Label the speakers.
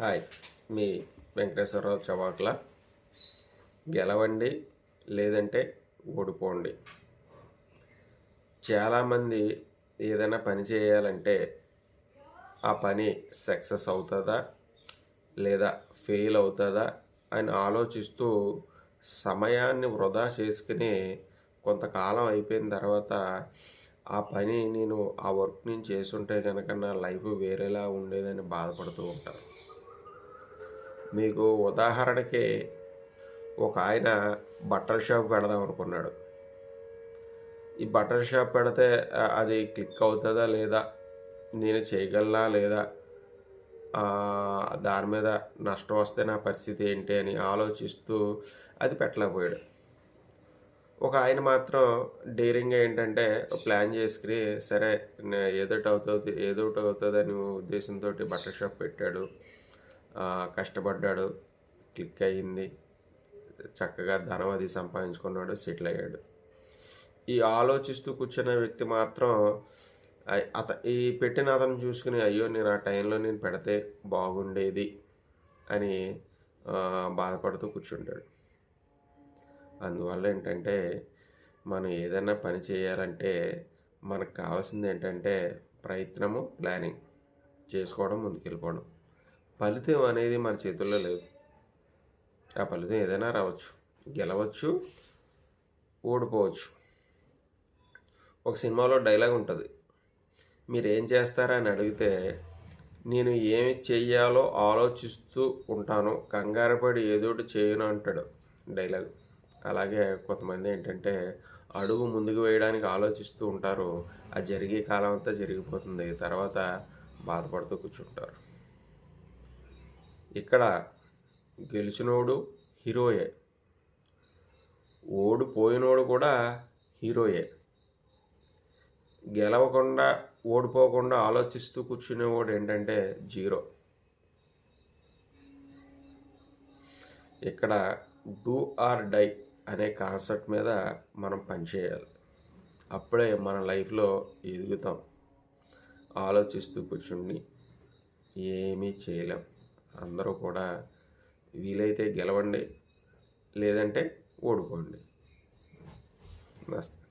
Speaker 1: Hi మీ వెంకటేశ్వరరావు చవాకుల? గెలవండి లేదంటే ఓడిపోండి. చాలామంది ఏదైనా పని చేయాలంటే ఆ పని సక్సెస్ అవుతుందా లేదా ఫెయిల్ అవుతుందా అని ఆలోచిస్తూ సమయాన్ని వృధా చేసుకుని కొంతకాలం అయిపోయిన తర్వాత ఆ పని నేను ఆ వర్క్ నేను చేసుంటే కనుక నా లైఫ్ వేరేలా ఉండేదని బాధపడుతూ ఉంటాను. మీకు ఉదాహరణకి ఒక ఆయన బట్టల షాప్ పెడదాం అనుకున్నాడు. ఈ బట్టల షాప్ పెడితే అది క్లిక్ అవుతుందా లేదా? నేను చేయగలనా లేదా? దాని మీద నష్టం వస్తే నా పరిస్థితి ఏంటి అని ఆలోచిస్తూ అది పెట్టలేకపోయాడు. ఒక ఆయన మాత్రం డేరింగ్గా ఏంటంటే ప్లాన్ చేసుకుని సరే నే- ఏదోటి అవుతుంది ఏదోటి అవుతుంది అని ఉద్దేశంతో బట్టల షాప్ పెట్టాడు. కష్టపడ్డాడు క్లిక్ అయ్యింది. చక్కగా ధనం అది సంపాదించుకున్నాడు సెటిల్ అయ్యాడు. ఈ ఆలోచిస్తూ కూర్చున్న వ్యక్తి మాత్రం అత ఈ పెట్టిన అతను చూసుకుని అయ్యో నేను ఆ టైంలో నేను పెడితే బాగుండేది అని బాధపడుతూ కూర్చుంటాడు. అందువల్ల ఏంటంటే మనం ఏదైనా పని చేయాలంటే మనకు కావాల్సింది ఏంటంటే ప్రయత్నము ప్లానింగ్. చేసుకోవడం ముందుకెళ్ళిపోవడం. ఫలితం అనేది మన చేతుల్లో లేదు. ఆ ఫలితం ఏదైనా రావచ్చు గెలవచ్చు ఓడిపోవచ్చు. ఒక సినిమాలో డైలాగ్ ఉంటుంది మీరు ఏం చేస్తారా అని అడిగితే నేను ఏమి చెయ్యాలో ఆలోచిస్తూ ఉంటాను కంగారపడి ఏదోటి చేయను అంటాడు డైలాగ్. అలాగే కొంతమంది ఏంటంటే అడుగు ముందుకు వేయడానికి ఆలోచిస్తూ ఉంటారు ఆ జరిగే కాలం అంతా జరిగిపోతుంది తర్వాత బాధపడుతూ కూర్చుంటారు. ఇక్కడ గెలిచినోడు హీరోయే. ఓడిపోయినోడు కూడా హీరోయే. గెలవకుండా ఓడిపోకుండా ఆలోచిస్తూ కూర్చునేవాడు ఏంటంటే జీరో. ఇక్కడ డూ ఆర్ డై అనే కాన్సెప్ట్ మీద మనం పనిచేయాలి అప్పుడే మన లైఫ్లో ఎదుగుతాం. ఆలోచిస్తూ కూర్చుని ఏమీ చేయలేం. అందరూ కూడా వీలైతే గెలవండి. లేదంటే ఓడిపోండి. నమస్తే.